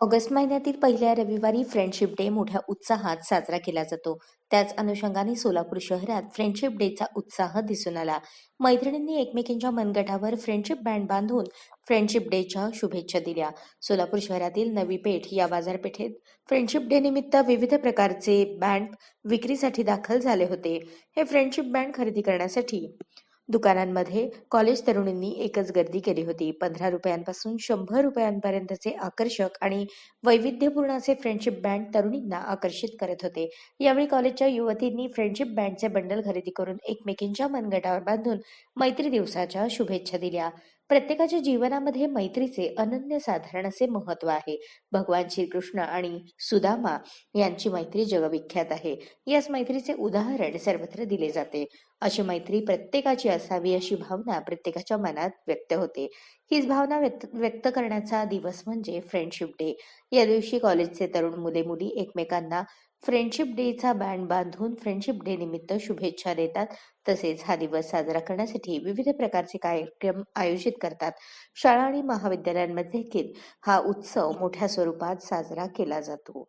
August महिन्यातील पहिल्या रविवारी फ्रेंडशिप डे मोठ्या उत्साहात साजरा केला जातो. त्याच अनुषंगाने सोलापूर शहरात फ्रेंडशिप डेचा उत्साह दिसून आला. मैत्रिणींनी एकमेकींच्या मनगटावर फ्रेंडशिप बँड बांधून फ्रेंडशिप डेच्या शुभेच्छा दिल्या. सोलापूर शहरातील नवी पेठ या बाजारपेठेत फ्रेंडशिप डे निमित्त विविध प्रकारचे बँड विक्रीसाठी दाखल झाले होते. हे फ्रेंडशिप बँड खरेदी करण्यासाठी दुकानांमध्ये कॉलेज तरुणींनी एकच गर्दी केली होती. पंधरा रुपयांपासून शंभर रुपयांपर्यंतचे आकर्षक आणि वैविध्यपूर्ण असे फ्रेंडशिप बँड तरुणींना आकर्षित करत होते. यावेळी कॉलेजच्या युवतींनी फ्रेंडशिप बँडचे बंडल खरेदी करून एकमेकींच्या मनगटावर बांधून मैत्री दिवसाच्या शुभेच्छा दिल्या. प्रत्येकाच्या जीवनामध्ये मैत्रीचे अनन्य साधारण असे महत्त्व आहे. भगवान श्रीकृष्ण आणि सुदामा यांची मैत्री जगविख्यात आहे. याच मैत्रीचे उदाहरण सर्वत्र दिले जाते. अशी मैत्री प्रत्येकाची असावी अशी भावना प्रत्येकाच्या मनात व्यक्त होते. हीच भावना व्यक्त व्यक्त करण्याचा दिवस म्हणजे फ्रेंडशिप डे या दिवशी कॉलेजचे तरुण मुले मुली एकमेकांना फ्रेंडशिप डेचा बँड बांधून फ्रेंडशिप डे निमित्त शुभेच्छा देतात. तसेच हा दिवस साजरा करण्यासाठी विविध प्रकारचे कार्यक्रम आयोजित करतात. शाळा आणि महाविद्यालयांमध्ये देखील हा उत्सव मोठ्या स्वरूपात साजरा केला जातो.